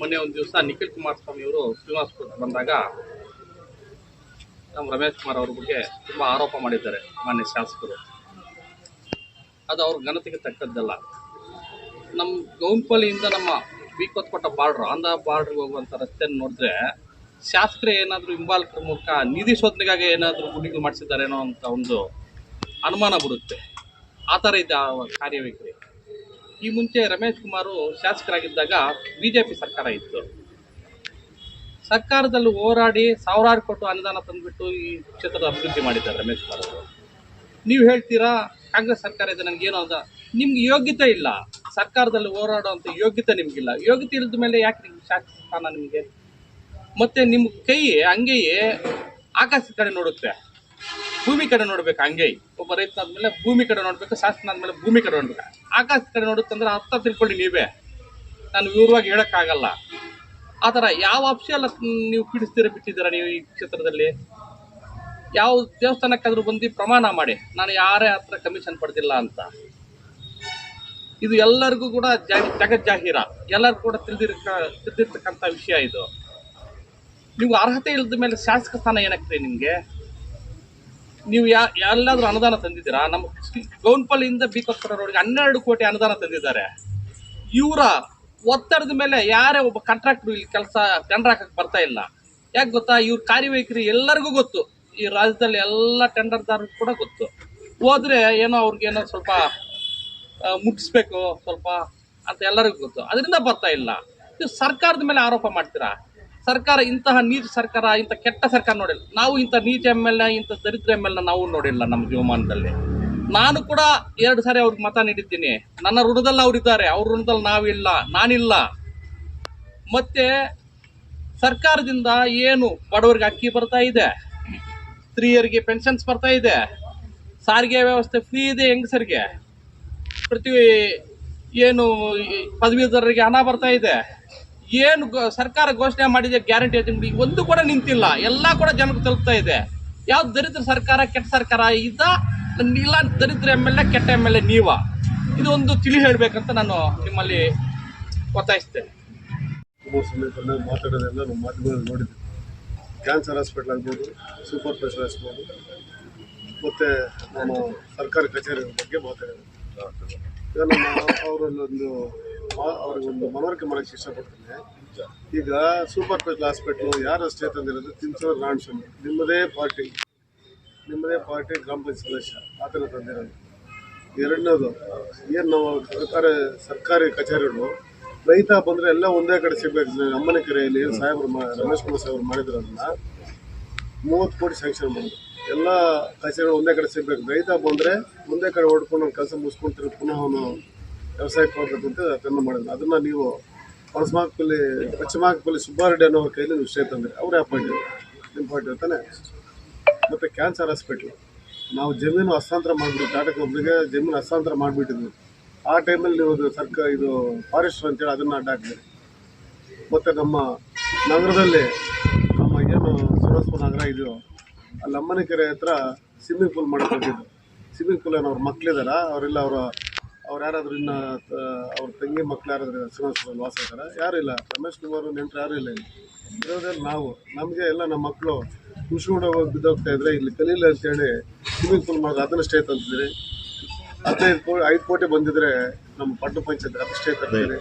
ಮೊನ್ನೆ ಒಂದು ದಿವಸ ನಿಖಿಲ್ ಕುಮಾರಸ್ವಾಮಿ ಅವರು ಶ್ರೀನಿವಾಸಪುರಕ್ಕೆ ಬಂದಾಗ ನಮ್ಮ ರಮೇಶ್ ಕುಮಾರ್ ಅವ್ರ ಬಗ್ಗೆ ತುಂಬ ಆರೋಪ ಮಾಡಿದ್ದಾರೆ ಮಾನ್ಯ ಶಾಸಕರು. ಅದು ಅವ್ರ ಘನತೆಗೆ ತಕ್ಕದ್ದಲ್ಲ. ನಮ್ಮ ಗೌನ್ಪಲ್ಲಿಯಿಂದ ನಮ್ಮ ಬೀಕೊತ್ಕೊಟ್ಟ ಬಾರ್ಡ್ರ್, ಆಂಧ್ರ ಬಾರ್ಡ್ರಿಗೆ ಹೋಗುವಂಥ ರಸ್ತೆಯನ್ನು ನೋಡಿದ್ರೆ ಶಾಸಕರೇ ಏನಾದರೂ ಹಿಂಬಾಲಕರ ಮೂಲಕ ನಿಧಿ ಶೋಧನೆಗಾಗಿ ಏನಾದರೂ ಗುಂಡಿಗಳು ಮಾಡಿಸಿದ್ದಾರೇನೋ ಅಂತ ಒಂದು ಅನುಮಾನ ಬರುತ್ತೆ. ಆ ಥರ ಇದೆ ಆ ಕಾರ್ಯವೈಖರಿ ಈ ಮುಂಚೆ ರಮೇಶ್ ಕುಮಾರು ಶಾಸಕರಾಗಿದ್ದಾಗ ಬಿ ಜೆ ಪಿ ಸರ್ಕಾರ ಇತ್ತು. ಸರ್ಕಾರದಲ್ಲಿ ಹೋರಾಡಿ ಸಾವಿರಾರು ಕೊಟ್ಟು ಅನುದಾನ ತಂದುಬಿಟ್ಟು ಈ ಕ್ಷೇತ್ರದ ಅಭಿವೃದ್ಧಿ ಮಾಡಿದ್ದಾರೆ ರಮೇಶ್ ಕುಮಾರ್ ಅವರು. ನೀವು ಹೇಳ್ತೀರಾ, ಕಾಂಗ್ರೆಸ್ ಸರ್ಕಾರ ಇದೆ ನನಗೇನೋ ಅಂತ ನಿಮ್ಗೆ ಯೋಗ್ಯತೆ ಇಲ್ಲ. ಸರ್ಕಾರದಲ್ಲಿ ಹೋರಾಡುವಂಥ ಯೋಗ್ಯತೆ ನಿಮಗಿಲ್ಲ. ಯೋಗ್ಯತೆ ಇಲ್ಲದ ಮೇಲೆ ಯಾಕೆ ನಿಮ್ಗೆ ಶಾಸಕ ಸ್ಥಾನ ನಿಮಗೆ? ಮತ್ತೆ ನಿಮ್ಮ ಕೈ ಹಂಗೆಯೇ ಆಕಾಶದ ಕಡೆ ನೋಡುತ್ತೆ. ಭೂಮಿ ಕಡೆ ನೋಡ್ಬೇಕು ಹಂಗೆ. ಒಬ್ಬ ರೈತನಾದ್ಮೇಲೆ ಭೂಮಿ ಕಡೆ ನೋಡ್ಬೇಕು ಶಾಸಕನಾದ್ಮೇಲೆ ಭೂಮಿ ಕಡೆ ನೋಡ್ಬೇಕು. ಆಕಾಶ ಕಡೆ ನೋಡುತ್ತಂದ್ರೆ ಅರ್ಥ ತಿಳ್ಕೊಳ್ಳಿ ನೀವೇ. ನಾನು ವಿವರವಾಗಿ ಹೇಳೋಕ್ಕಾಗಲ್ಲ. ಆ ಥರ ಯಾವ ಅಂಶ ಎಲ್ಲ ನೀವು ಪೀಡಿಸ್ತೀರ, ಬಿಟ್ಟಿದ್ದೀರ ನೀವು ಈ ಕ್ಷೇತ್ರದಲ್ಲಿ? ಯಾವ ದೇವಸ್ಥಾನಕ್ಕಾದರೂ ಬಂದು ಪ್ರಮಾಣ ಮಾಡಿ. ನಾನು ಯಾರೇ ಹತ್ರ ಕಮಿಷನ್ ಪಡೆದಿಲ್ಲ ಅಂತ. ಇದು ಎಲ್ಲರಿಗೂ ಕೂಡ ಜಗತ್ ಜಾಹೀರ. ಎಲ್ಲರಿಗೂ ಕೂಡ ತಿಳಿದಿರ್ಕ, ತಿಳಿದಿರ್ತಕ್ಕಂಥ ವಿಷಯ ಇದು. ನೀವು ಅರ್ಹತೆ ಇಲ್ಲದ ಮೇಲೆ ಶಾಸಕ ಸ್ಥಾನ ಏನಾಗ್ತದೆ ನಿಮಗೆ? ನೀವು ಯಾ ಎಲ್ಲಾದ್ರೂ ಅನುದಾನ ತಂದಿದ್ದೀರಾ? ನಮ್ಮ ಗೌನ್ಪಲ್ಲಿಯಿಂದ ಬೀಕೋಸ್ಕರ ರೋಡ್ಗೆ ಹನ್ನೆರಡು ಕೋಟಿ ಅನುದಾನ ತಂದಿದ್ದಾರೆ. ಇವರ ಒತ್ತಡದ ಮೇಲೆ ಯಾರೇ ಒಬ್ಬ ಕಾಂಟ್ರಾಕ್ಟ್ರು ಇಲ್ಲಿ ಕೆಲಸ ಟೆಂಡರ್ ಹಾಕಕ್ಕೆ ಬರ್ತಾ ಇಲ್ಲ. ಯಾಕೆ ಗೊತ್ತಾ? ಇವ್ರ ಕಾರ್ಯವೈಖರಿ ಎಲ್ಲರಿಗೂ ಗೊತ್ತು. ಈ ರಾಜ್ಯದಲ್ಲಿ ಎಲ್ಲ ಟೆಂಡರ್ದಾರರು ಕೂಡ ಗೊತ್ತು. ಹೋದ್ರೆ ಏನೋ ಅವ್ರಿಗೇನೋ ಸ್ವಲ್ಪ ಮುಟ್ಟಿಸ್ಬೇಕು, ಸ್ವಲ್ಪ ಅಂತ ಎಲ್ಲರಿಗೂ ಗೊತ್ತು. ಅದರಿಂದ ಬರ್ತಾ ಇಲ್ಲ. ನೀವು ಸರ್ಕಾರದ ಮೇಲೆ ಆರೋಪ ಮಾಡ್ತೀರಾ? ಸರ್ಕಾರ ಇಂತಹ ನೀಚ ಸರ್ಕಾರ, ಇಂಥ ಕೆಟ್ಟ ಸರ್ಕಾರ ನೋಡಿಲ್ಲ. ನಾವು ಇಂಥ ನೀಚ ಎಂ ಎಲ್ ಇಂಥ ದರಿದ್ರ ಎಂ ಎಲ್ ನಾವು ನೋಡಿಲ್ಲ ನಮ್ಮ ಜೀವಮಾನದಲ್ಲಿ. ನಾನು ಕೂಡ ಎರಡು ಸಾರಿ ಅವ್ರಿಗೆ ಮತ ನೀಡಿದ್ದೀನಿ. ನನ್ನ ಋಣದಲ್ಲಿ ಅವರಿದ್ದಾರೆ ಅವ್ರ ಋಣದಲ್ಲಿ ನಾವಿಲ್ಲ. ನಾನಿಲ್ಲ. ಮತ್ತೆ ಸರ್ಕಾರದಿಂದ ಏನು ಬಡವರಿಗೆ ಅಕ್ಕಿ ಬರ್ತಾ ಇದೆ, ಸ್ತ್ರೀಯರಿಗೆ ಪೆನ್ಷನ್ಸ್ ಬರ್ತಾ ಇದೆ, ಸಾರಿಗೆ ವ್ಯವಸ್ಥೆ ಫ್ರೀ ಇದೆ ಹೆಂಗಸರಿಗೆ? ಪ್ರತಿ ಏನು ಪದವೀಧರರಿಗೆ ಹಣ ಬರ್ತಾ ಇದೆ. ಏನು ಸರ್ಕಾರ ಘೋಷಣೆ ಮಾಡಿದೆ, ಗ್ಯಾರಂಟಿ ನಿಮ್ಗೆ ಒಂದು ಕೂಡ ನಿಂತಿಲ್ಲ. ಎಲ್ಲ ಕೂಡ ಜನಕ್ಕೆ ತಲುಪ್ತಾ ಇದೆ. ಯಾವ್ದು ದರಿದ್ರ ಸರ್ಕಾರ, ಕೆಟ್ಟ ಸರ್ಕಾರ ಇದ್ದ, ಇಲ್ಲ ದರಿದ್ರ ಎಂ ಎಲ್ ಎ, ಕೆಟ್ಟ ಎಂ ಎಲ್ ಎ ನೀವ? ಇದು ಒಂದು ತಿಳಿ ಹೇಳಬೇಕಂತ ನಾನು ನಿಮ್ಮಲ್ಲಿ ಒತ್ತಾಯಿಸ್ತೇನೆ. ಕ್ಯಾನ್ಸರ್ ಹಾಸ್ಪಿಟ್ಲ್ ಆಗ್ಬೋದು ಸೂಪರ್ ಸ್ಪೆಷಲ್ ಆಗ್ಬೋದು ಮತ್ತು ನಾನು ಸರ್ಕಾರಿ ಕಚೇರಿ ಬಗ್ಗೆ ಮಾತಾಡೋದು ಈಗ ನಮ್ಮ ಒಂದು ಮನವರಿಕೆ ಮಾಡೋಕ್ಕೆ ಇಷ್ಟಪಡ್ತೀನಿ. ಈಗ ಸೂಪರ್ ಸ್ಪೆಷಲ್ ಹಾಸ್ಪಿಟ್ಲು ಯಾರು ಅಷ್ಟೇ ತಂದಿರೋದು ತಿನ್ಸೋರು ರಾಣಸ್ವಾಮಿ ಸ್ವಾಮಿ. ನಿಮ್ಮದೇ ಪಾರ್ಟಿ ನಿಮ್ಮದೇ ಪಾರ್ಟಿ ಗ್ರಾಮ ಪಂಚಾಯತ್ ಸದಸ್ಯ. ಆತನ ತಂದಿರೋದು. ಎರಡನೇದು, ಏನು ನಾವು ಸರ್ಕಾರಿ ಸರ್ಕಾರಿ ಕಚೇರಿಗಳು, ರೈತ ಬಂದರೆ ಎಲ್ಲ ಒಂದೇ ಕಡೆ ಸಿಗಬೇಕು. ಅಮ್ಮನ ಕೆರೆಯಲ್ಲಿ ಏನು ಸಾಹೇಬರು ರಮೇಶ್ ಕುಮಾರ್ ಸಾಹೇಬರು ಮಾಡಿದ್ರು ಅದನ್ನ ಮೂವತ್ತು ಕೋಟಿ ಸ್ಯಾಂಕ್ಷನ್ ಮಾಡಿದ್ರು ಎಲ್ಲ ಕಚೇರಿಗಳು ಒಂದೇ ಕಡೆ ಸಿಗಬೇಕು. ರೈತ ಬಂದರೆ ಒಂದೇ ಕಡೆ ಹೊಡ್ಕೊಂಡು ಕೆಲಸ ಮುಗಿಸ್ಕೊಂತಿರೋ ಪುನಃ ಅವನು ವ್ಯವಸಾಯಕ್ಕೆ ಕೊಡಬೇಕಂತ ಅದನ್ನು ಮಾಡಿದ್ರು. ಅದನ್ನು ನೀವು ಪಶ್ಚಿಮಾಕಲ್ಲಿ ಪಶ್ಚಿಮಾಕಲ್ಲಿ ಸುಬ್ಬಾರೆಡ್ಡಿ ಅನ್ನೋರ ಕೈಲಿ ನೀವು ತಂದರೆ. ಅವರೇ ಅಪಾಯಿಂಟ್ ನಿಮ್ಮ ಪಾಯಿಂಟ್ ಇರ್ತಾನೆ ಮತ್ತು ಕ್ಯಾನ್ಸರ್ ಹಾಸ್ಪಿಟ್ಲು. ನಾವು ಜಮೀನು ಹಸ್ತಾಂತರ ಮಾಡಿಬಿಟ್ಟು ಟಾಟಾ ಕಂಪ್ನಿಗೆ ಜಮೀನು ಹಸ್ತಾಂತರ ಮಾಡಿಬಿಟ್ಟಿದ್ವಿ. ಆ ಟೈಮಲ್ಲಿ ನೀವು ಸರ್ಕಾರ ಇದು ಫಾರೆಸ್ಟ್ ಅಂತೇಳಿ ಅದನ್ನು ಅಡ್ಡ ಹಾಕಿದ್ರಿ. ಮತ್ತು ನಮ್ಮ ನಗರದಲ್ಲಿ ನಮ್ಮ ಏನು ಸುರಸ್ಪು ನಗರ ಇದೆಯೋ, ಅಲ್ಲಿ ಅಮ್ಮನ ಕೆರೆ ಹತ್ರ ಸ್ವಿಮ್ಮಿಂಗ್ ಪೂಲ್ ಮಾಡಕ್ಕೆ ಹೋಗಿದ್ದು ಸ್ವಿಮ್ಮಿಂಗ್ ಪೂಲ್ ಏನೋ ಅವ್ರ ಮಕ್ಳಿದಾರ, ಅವರೆಲ್ಲ ಅವರ ಅವ್ರು ಯಾರಾದರೂ ಇನ್ನು ಅವ್ರ ತಂಗಿ ಮಕ್ಳು ಯಾರಾದರೂ ಶ್ರೀನಿವಾಸಪುರಲ್ಲಿ ವಾಸ ಇದ್ದಾರೆ ಯಾರು ಇಲ್ಲ. ರಮೇಶ್ ಕುಮಾರ್ ನೆಂಟರು ಯಾರೂ ಇಲ್ಲ ಇರೋದ್ರಲ್ಲಿ ನಾವು, ನಮಗೆ ಎಲ್ಲ ನಮ್ಮ ಮಕ್ಕಳು ಮುಸ್ಕೊಂಡು ಹೋಗಿ ಬಿದ್ದೋಗ್ತಾ ಇದ್ರೆ ಇಲ್ಲಿ ಕಲೀಲಿ ಅಂತೇಳಿ ಸ್ವಿಮ್ಮಿಂಗ್ ಪೂಲ್ ಮಾಡೋದು, ಅದನ್ನು ಸ್ಟೇ ತಂದಿದ್ರಿ ಹದಿನೈದು ಕೋಟಿ ಐದು ಕೋಟಿ ಬಂದಿದ್ರೆ ನಮ್ಮ ಪಟ್ಟು ಪಂಚಾಯತ್ ಅದು ಸ್ಟೇ ತಂದಿದ್ರಿ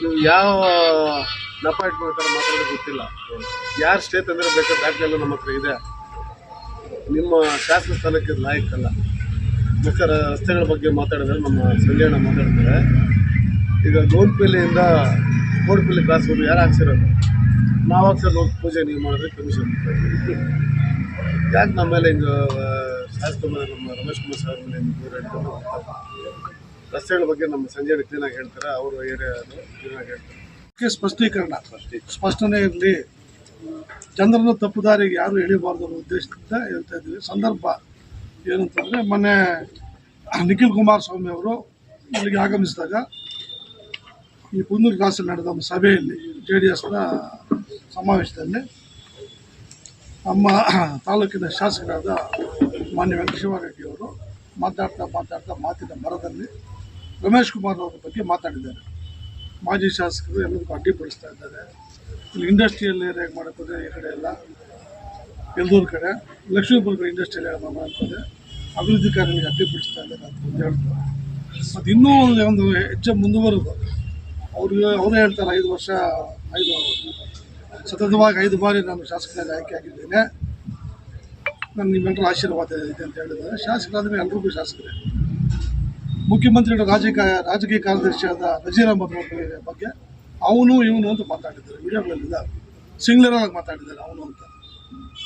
ನೀವು ಯಾವ ನಪಾಯಿಟ್ ಮಾಡ್ತಾರೆ ಮಾತಾಡೋದು ಗೊತ್ತಿಲ್ಲ. ಯಾರು ಸ್ಟೇ ತಂದಿರೋ ಬೇಕಾದ್ರೆ ದಾಖಲೆ ನಮ್ಮ ಹತ್ರ ಇದೆ. ನಿಮ್ಮ ಶಾಸನ ಸ್ಥಾನಕ್ಕೆ ಲಾಯಕ್ಕಲ್ಲ ಬೇಕಾದ್ರೆ ರಸ್ತೆಗಳ ಬಗ್ಗೆ ಮಾತಾಡಿದ್ರೆ ನಮ್ಮ ಸಂಜಯಣ್ಣ ಮಾತಾಡ್ತಾರೆ. ಈಗ ಗೋಡ್ಪಿಲ್ಲಿಯಿಂದ ಕೋಡ್ಪಲ್ಲಿ ಕ್ರಾಸ್ ಬಂದು ಯಾರು ಹಾಕ್ಸಿರೋದು? ನಾವು ಹಾಕ್ಸಿರೋ ಪೂಜೆ ನೀವು ಮಾಡಿದ್ರೆ ಕಮಿಷನ್ ಯಾಕೆ ನಮ್ಮ ಮೇಲೆ ಹಿಂಗೆ ಶಾಸಕ ಮೇಲೆ ನಮ್ಮ ರಮೇಶ್ ಕುಮಾರ್ ಸರ್ ಮೇಲೆ ದೂರ ರಸ್ತೆಗಳ ಬಗ್ಗೆ ನಮ್ಮ ಸಂಜಯಣ್ಣ ಕ್ಲೀನಾಗಿ ಹೇಳ್ತಾರೆ, ಅವರು ಏರಿಯಾ ಕ್ಲೀನಾಗಿ ಹೇಳ್ತಾರೆ. ಸ್ಪಷ್ಟೀಕರಣ. ಸ್ಪಷ್ಟನೆ ಇರಲಿ. ಚಂದ್ರನ ತಪ್ಪು ದಾರಿಗೆ ಯಾರು ಎಳಿಬಾರ್ದು ಅನ್ನೋ ಉದ್ದೇಶದಿಂದ ಹೇಳ್ತಾ ಇದ್ದೀವಿ. ಸಂದರ್ಭ ಏನಂತಂದರೆ ಮೊನ್ನೆ ನಿಖಿಲ್ ಕುಮಾರಸ್ವಾಮಿ ಅವರು ಇಲ್ಲಿಗೆ ಆಗಮಿಸಿದಾಗ ಈ ಕುಂದೂರು ಕ್ರಾಸಲ್ಲಿ ನಡೆದ ಒಂದು ಸಭೆಯಲ್ಲಿ ಜೆ ಡಿ ಎಸ್ನ ಸಮಾವೇಶದಲ್ಲಿ ನಮ್ಮ ತಾಲೂಕಿನ ಶಾಸಕರಾದ ಮಾನ್ಯ ವೆಂಕಟೇಶ್ವರರೆಡ್ಡಿ ಅವರು ಮಾತಾಡ್ತಾ ಮಾತಾಡ್ತಾ ಮಾತಿನ ಮರದಲ್ಲಿ ರಮೇಶ್ ಕುಮಾರ್ ಅವರ ಬಗ್ಗೆ ಮಾತಾಡಿದ್ದಾರೆ. ಮಾಜಿ ಶಾಸಕರು ಎಲ್ಲರಿಗೂ ಅಡ್ಡಿಪಡಿಸ್ತಾ ಇದ್ದಾರೆ. ಇಲ್ಲಿ ಇಂಡಸ್ಟ್ರಿಯಲ್ ಏರಿಯಾಗೆ ಮಾಡೋಕ್ಕೋದ್ರೆ ಈ ಕಡೆ ಎಲ್ಲ, ಎಲ್ಲೂರು ಕಡೆ ಲಕ್ಷ್ಮೀಪುರ ಕಡೆ ಇಂಡಸ್ಟ್ರಿಯಲ್ ಏರಿಯಾ ಮಾಡ್ತಾರೆ ಅಭಿವೃದ್ಧಿ ಕಾರ್ಯಗಳಿಗೆ ಅಡ್ಡಿಪಡಿಸ್ತಾ ಇದ್ದಾರೆ ಅಂತ ಹೇಳ್ತಾರೆ. ಮತ್ತು ಇನ್ನೂ ಒಂದು ಒಂದು ಹೆಚ್ಚು ಮುಂದುವರೆದು, ಅವ್ರಿಗೆ ಅವರೇ ಹೇಳ್ತಾರೆ, ಐದು ವರ್ಷ, ಐದು ಸತತವಾಗಿ ಐದು ಬಾರಿ ನಾನು ಶಾಸಕರಾಗಿ ಆಯ್ಕೆ ಆಗಿದ್ದೇನೆ. ನಾನು ನಿಮ್ಮೆಲ್ಲರ ಆಶೀರ್ವಾದ ಇದೆ ಅಂತ ಹೇಳಿದ್ದಾರೆ. ಶಾಸಕರಾದ ಮೇಲೆ ಎಲ್ರಿಗೂ ಶಾಸಕರೇ. ಮುಖ್ಯಮಂತ್ರಿಗಳ ರಾಜಕೀಯ ರಾಜಕೀಯ ಕಾರ್ಯದರ್ಶಿಯಾದ ನಜೀರ್ ಅಹಮದ್ ಅವ್ರ ಬಗ್ಗೆ ಅವನು ಇವನು ಅಂತ ಮಾತಾಡಿದ್ದಾರೆ. ವಿಡಿಯೋಗಳಲ್ಲಿದ್ದ ಸಿಂಗ್ಲರಾಗಿ ಮಾತಾಡಿದ್ದಾರೆ ಅವನು ಅಂತ.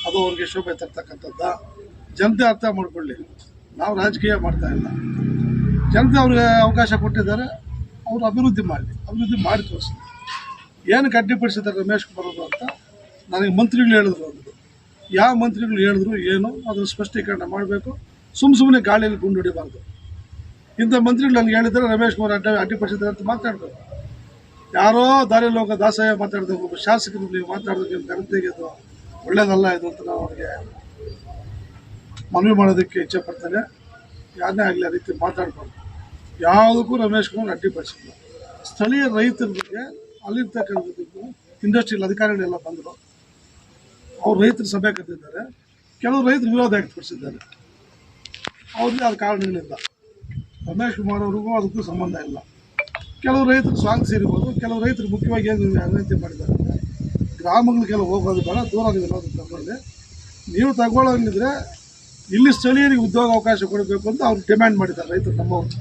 ಅದು ಅವ್ರಿಗೆ ಶೋಭೆ ತರ್ತಕ್ಕಂಥದ್ದ. ಜನತೆ ಅರ್ಥ ಮಾಡಿಕೊಳ್ಳಿ. ನಾವು ರಾಜಕೀಯ ಮಾಡ್ತಾ ಇಲ್ಲ. ಜನತೆ ಅವ್ರಿಗೆ ಅವಕಾಶ ಕೊಟ್ಟಿದ್ದಾರೆ. ಅವರು ಅಭಿವೃದ್ಧಿ ಮಾಡಲಿ ಅಭಿವೃದ್ಧಿ ಮಾಡಿ ತೋರಿಸಿ ಏನು ಅಡ್ಡಿಪಡಿಸಿದ್ದಾರೆ ರಮೇಶ್ ಕುಮಾರ್ ಅಂತ ನನಗೆ ಮಂತ್ರಿಗಳು ಹೇಳಿದ್ರು ಅವರು ಯಾವ ಮಂತ್ರಿಗಳು ಹೇಳಿದ್ರು ಏನು ಅದನ್ನು ಸ್ಪಷ್ಟೀಕರಣ ಮಾಡಬೇಕು. ಸುಮ್ಮ ಸುಮ್ಮನೆ ಗಾಳಿಯಲ್ಲಿ ಗುಂಡು ಹೊಡಿಬಾರ್ದು. ಇಂಥ ಮಂತ್ರಿಗಳು ನನಗೆ ಹೇಳಿದ್ರೆ ರಮೇಶ್ ಕುಮಾರ್ ಅಡ್ಡ ಅಡ್ಡಿಪಡಿಸಿದ್ದಾರೆ ಅಂತ ಮಾತಾಡಬೇಕು. ಯಾರೋ ದಾರಿ ಲೋಕ ದಾಸಯ್ಯ ಮಾತಾಡಿದಾಗ ಒಬ್ಬ ಶಾಸಕರು ನೀವು ಮಾತಾಡೋದಕ್ಕೆ ನಿಮ್ಮ ಜನತೆಗೆ ಅದು ಒಳ್ಳೇದಲ್ಲ ಇದು ಅಂತ ನಾವು ಅವ್ರಿಗೆ ಮನವಿ ಮಾಡೋದಕ್ಕೆ ಇಚ್ಛೆ ಪಡ್ತಾನೆ ಯಾರನ್ನೇ ಆಗಲಿ ಆ ರೀತಿ ಮಾತಾಡಬಾರ್ದು. ಯಾವುದಕ್ಕೂ ರಮೇಶ್ ಕುಮಾರ್ ಅಡ್ಡಿಪಡಿಸಿಲ್ಲ ಸ್ಥಳೀಯ ರೈತರ ಬಗ್ಗೆ ಅಲ್ಲಿರ್ತಕ್ಕಂಥದ್ದು ಇಂಡಸ್ಟ್ರಿಯಲ್ ಅಧಿಕಾರಿಗಳೆಲ್ಲ ಬಂದರು. ಅವ್ರು ರೈತರ ಸಭೆ ಕರೆದಿದ್ದಾರೆ ಕೆಲವು ರೈತರು ವಿರೋಧ ವ್ಯಕ್ತಪಡಿಸಿದ್ದಾರೆ. ಅವ್ರಿಗೆ ಅದು ಕಾರಣಗಳಿಲ್ಲ ರಮೇಶ್ ಕುಮಾರ್ ಅವ್ರಿಗೂ ಅದಕ್ಕೂ ಸಂಬಂಧ ಇಲ್ಲ. ಕೆಲವು ರೈತರು ಸ್ವಾಗತಿಸಿರ್ಬೋದು ಕೆಲವು ರೈತರು ಮುಖ್ಯವಾಗಿ ಏನು ವಿನಂತಿ ಮಾಡಿದ್ದಾರೆ. ಗ್ರಾಮಗಳಿಗೆಲ್ಲ ಹೋಗೋದು ಬೇಡ ದೂರ ಇರೋದು ತಗೊಳ್ಳಿ. ನೀವು ತಗೊಳ್ಳೋಂಗಿದ್ರೆ ಇಲ್ಲಿ ಸ್ಥಳೀಯರಿಗೆ ಉದ್ಯೋಗ ಅವಕಾಶ ಕೊಡಬೇಕು ಅಂತ ಅವ್ರು ಡಿಮ್ಯಾಂಡ್ ಮಾಡಿದ್ದಾರೆ, ರೈತರು ನಮ್ಮವರು.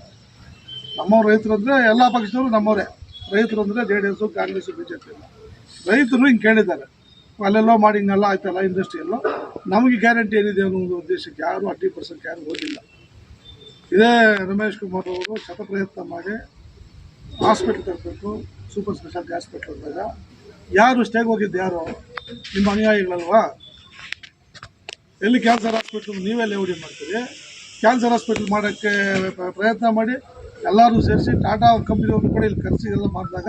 ನಮ್ಮವ್ರು ರೈತರು ಅಂದರೆ ಎಲ್ಲ ಪಕ್ಷದವರು ನಮ್ಮವರೇ. ರೈತರು ಅಂದರೆ J D S Congress B J P ರೈತರು ಹಿಂಗೆ ಕೇಳಿದ್ದಾರೆ. ಅಲ್ಲೆಲ್ಲೋ ಮಾಡಿ ಹಿಂಗೆಲ್ಲ ಆಯ್ತಲ್ಲ ಇಂಡಸ್ಟ್ರಿಯಲ್ಲೋ ನಮಗೆ ಗ್ಯಾರಂಟಿ ಏನಿದೆ ಅನ್ನೋ ಒಂದು ಉದ್ದೇಶಕ್ಕೆ ಯಾರು ಅಡ್ಡಿಪಡಿಸೋಕ್ಕೆ ಯಾರು ಹೋಗಿಲ್ಲ. ಇದೇ ರಮೇಶ್ ಕುಮಾರ್ ಅವರು ಶತಪ್ರಯತ್ನ ಮಾಡಿ ಹಾಸ್ಪಿಟ್ಲ್ ತರಬೇಕು ಸೂಪರ್ ಸ್ಪೆಷಾಲಿಟಿ ಹಾಸ್ಪಿಟ್ಲ್ ಇದ್ದಾಗ ಯಾರು ಸ್ಟೇಗೆ ಹೋಗಿದ್ದು ಯಾರು? ನಿಮ್ಮ ಅನುಯಾಯಿಗಳಲ್ವಾ? ಎಲ್ಲಿ ಕ್ಯಾನ್ಸರ್ ಹಾಸ್ಪಿಟ್ಲ್ ನೀವೇ ಲೇವಡಿ ಮಾಡ್ತೀರಿ? ಕ್ಯಾನ್ಸರ್ ಹಾಸ್ಪಿಟ್ಲ್ ಮಾಡೋಕ್ಕೆ ಪ್ರಯತ್ನ ಮಾಡಿ, ಎಲ್ಲರೂ ಸೇರಿಸಿ ಟಾಟಾ ಕಂಪ್ನಿಯವ್ರು ಕೂಡ ಇಲ್ಲಿ ಕರೆಸಿ ಎಲ್ಲ ಮಾಡಿದಾಗ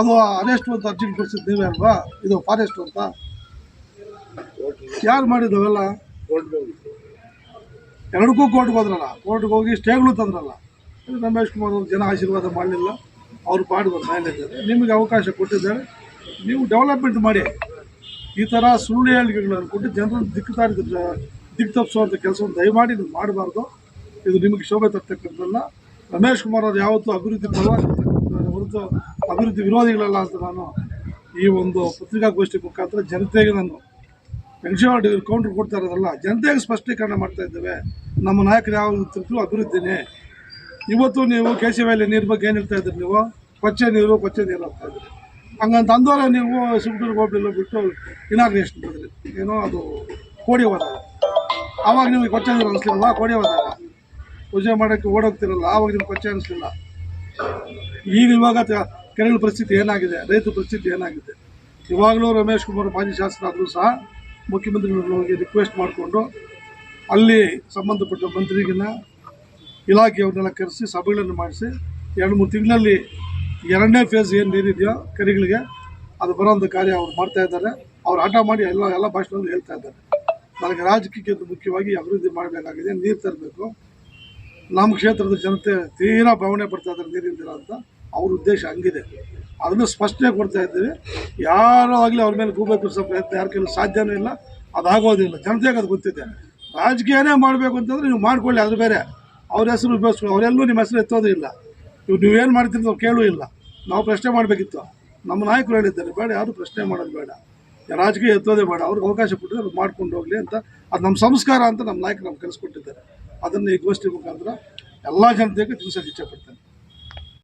ಅದು ಅರೆಸ್ಟ್ ಅಂತ ಅರ್ಜಿ ಕೊಡಿಸಿದ್ದು ನೀವೇ ಅಲ್ವಾ? ಇದು ಫಾರೆಸ್ಟ್ ಅಂತ. ಯಾರು ಮಾಡಿದವೆಲ್ಲ? ಎರಡಕ್ಕೂ ಕೋರ್ಟ್ಗೆ ಹೋದ್ರಲ್ಲ. ಕೋರ್ಟ್ಗೆ ಹೋಗಿ ಸ್ಟೇಗಳು ತಂದ್ರಲ್ಲ. ರಮೇಶ್ ಕುಮಾರ್ ಅವ್ರು ಜನ ಆಶೀರ್ವಾದ ಮಾಡಲಿಲ್ಲ. ಅವ್ರು ಪಾಡುವ ಮೇಲಿದ್ದಾರೆ ನಿಮಗೆ ಅವಕಾಶ ಕೊಟ್ಟಿದ್ದಾರೆ. ನೀವು ಡೆವಲಪ್ಮೆಂಟ್ ಮಾಡಿ. ಈ ಥರ ಸುಳ್ಳು ಹೇಳಿಕೆಗಳನ್ನು ಕೊಟ್ಟು ಜನರನ್ನು ದಿಕ್ಕು ತಾರಿ ದಿಕ್ಕು ತಪ್ಪಿಸುವಂಥ ಕೆಲಸವನ್ನು ದಯಮಾಡಿ ನೀವು ಮಾಡಬಾರ್ದು. ಇದು ನಿಮಗೆ ಶೋಭೆ ತರ್ತಕ್ಕಂಥದ್ದಲ್ಲ. ರಮೇಶ್ ಕುಮಾರ್ ಅವರು ಯಾವತ್ತೂ ಅಭಿವೃದ್ಧಿ ಹೊರತು ಅಭಿವೃದ್ಧಿ ವಿರೋಧಿಗಳಲ್ಲ ಅಂತ ನಾನು ಈ ಒಂದು ಪತ್ರಿಕಾಗೋಷ್ಠಿ ಮುಖಾಂತರ ಜನತೆಗೆ ನಾನು ಡಿಗ್ರಿ ಕೌಂಟ್ರ್ ಕೊಡ್ತಾ ಇರೋದಲ್ಲ, ಜನತೆಗೆ ಸ್ಪಷ್ಟೀಕರಣ ಮಾಡ್ತಾ ಇದ್ದೇವೆ. ನಮ್ಮ ನಾಯಕರು ಯಾವ ತಿರುಗು ಅಭಿವೃದ್ಧಿನೇ. ಇವತ್ತು ನೀವು ಕೆ ಸಿ ವ್ಯಾಲಿ ನೀರು ಬಗ್ಗೆ ಏನು ಹೇಳ್ತಾ ಇದ್ದೀರಿ ನೀವು? ಕೊಚ್ಚೆ ನೀರು ಕೊಚ್ಚೆ ನೀರು ಅಂತ ಇದ್ರಿ ಹಂಗಂತ ಅಂದೋರ ನೀವು ಸುಮ್ಟೂರು ಗೋಪಿಲ್ಲ ಬಿಟ್ಟು ಇನಾಗ್ರೇಷನ್ ಮಾಡಿದ್ರಿ. ಏನೋ ಅದು ಕೋಡಿ ಹೋದಾಗ ಆವಾಗ ನಿಮಗೆ ಕೊಚ್ಚೆ ಅನಿಸ್ಲಿಲ್ಲ ಕೋಡಿ ಹೋದಾಗ ಪೂಜೆ ಮಾಡೋಕ್ಕೆ ಓಡೋಗ್ತಿರಲ್ಲ, ಆವಾಗ ನಿಮ್ಗೆ ಕೊಚ್ಚೆ ಅನಿಸ್ಲಿಲ್ಲ. ಈಗ ಇವಾಗ ಕೆರೆಗಳ ಪರಿಸ್ಥಿತಿ ಏನಾಗಿದೆ? ರೈತ ಪರಿಸ್ಥಿತಿ ಏನಾಗಿದೆ? ಇವಾಗಲೂ ರಮೇಶ್ ಕುಮಾರ್ ಮಾಜಿ ಶಾಸಕರಾದರೂ ಸಹ ಮುಖ್ಯಮಂತ್ರಿಗಳಿಗೆ ರಿಕ್ವೆಸ್ಟ್ ಮಾಡಿಕೊಂಡು ಅಲ್ಲಿ ಸಂಬಂಧಪಟ್ಟ ಮಂತ್ರಿಗಿನ್ನ ಇಲಾಖೆಯವ್ರನ್ನೆಲ್ಲ ಕರೆಸಿ ಸಭೆಗಳನ್ನು ಮಾಡಿಸಿ, ಎರಡು ಮೂರು ತಿಂಗಳಲ್ಲಿ ಎರಡನೇ ಫೇಸ್ ಏನು ನೀರಿದೆಯೋ ಕೆರೆಗಳಿಗೆ, ಅದು ಬರೋಂಥ ಕಾರ್ಯ ಅವ್ರು ಮಾಡ್ತಾ ಇದ್ದಾರೆ. ಅವ್ರು ಆಟ ಮಾಡಿ ಎಲ್ಲ ಎಲ್ಲ ಭಾಷೆಗಳಲ್ಲಿ ಹೇಳ್ತಾ ಇದ್ದಾರೆ. ನನಗೆ ರಾಜಕೀಯಕ್ಕೆ ಮುಖ್ಯವಾಗಿ ಅಭಿವೃದ್ಧಿ ಮಾಡಬೇಕಾಗಿದೆ, ನೀರು ತರಬೇಕು. ನಮ್ಮ ಕ್ಷೇತ್ರದ ಜನತೆ ತೀರಾ ಭಾವನೆ ಪಡ್ತಾ ಇದ್ದಾರೆ ನೀರಿಂದಿರ ಅಂತ. ಅವ್ರ ಉದ್ದೇಶ ಹಂಗಿದೆ. ಅದನ್ನು ಸ್ಪಷ್ಟನೆ ಕೊಡ್ತಾ ಇದ್ದೀವಿ. ಯಾರೋ ಆಗಲಿ ಅವ್ರ ಮೇಲೆ ಗೂಬೆ ತುರ್ಸೋ ಪ್ರಯತ್ನ ಯಾರ ಕೈಲೂ ಸಾಧ್ಯನೂ ಇಲ್ಲ. ಅದಾಗೋದಿಲ್ಲ ಜನತೆಗೆ ಅದು ಗೊತ್ತಿದೆ. ರಾಜಕೀಯನೇ ಮಾಡಬೇಕು ಅಂತಂದರೆ ನೀವು ಮಾಡಿಕೊಳ್ಳಿ ಅದ್ರ ಬೇರೆ. ಅವ್ರ ಹೆಸರು ಉಪಯೋಗಿಸ್ಕೊಳ್ಳಿ ಅವರೆಲ್ಲೂ ನಿಮ್ಮ ಹೆಸರು ಎತ್ತೋದು ಇಲ್ಲ. ಇವು ನೀವೇನು ಮಾಡ್ತೀರಿ ನಾವು ಕೇಳೂ ಇಲ್ಲ. ನಾವು ಪ್ರಶ್ನೆ ಮಾಡಬೇಕಿತ್ತು. ನಮ್ಮ ನಾಯಕರು ಹೇಳಿದ್ದಾರೆ, ಬೇಡ, ಯಾರು ಪ್ರಶ್ನೆ ಮಾಡೋದು ಬೇಡ. ರಾಜಕೀಯ ಎತ್ತೋದೇ ಬೇಡ. ಅವ್ರಿಗೆ ಅವಕಾಶ ಕೊಟ್ಟರೆ ಅದು ಮಾಡ್ಕೊಂಡು ಹೋಗಲಿ ಅಂತ ಅದು ನಮ್ಮ ಸಂಸ್ಕಾರ ಅಂತ ನಮ್ಮ ನಾಯಕರು ನಮ್ಗೆ ಕಲಿಸ್ಕೊಟ್ಟಿದ್ದಾರೆ. ಅದನ್ನು ಈ ಗೋಷ್ಠಿ ಮುಖಾಂತರ ಎಲ್ಲ ಜನತೆಗೆ ತಿಳಿಸೋಕೆ ಇಚ್ಛೆಪಡ್ತೇನೆ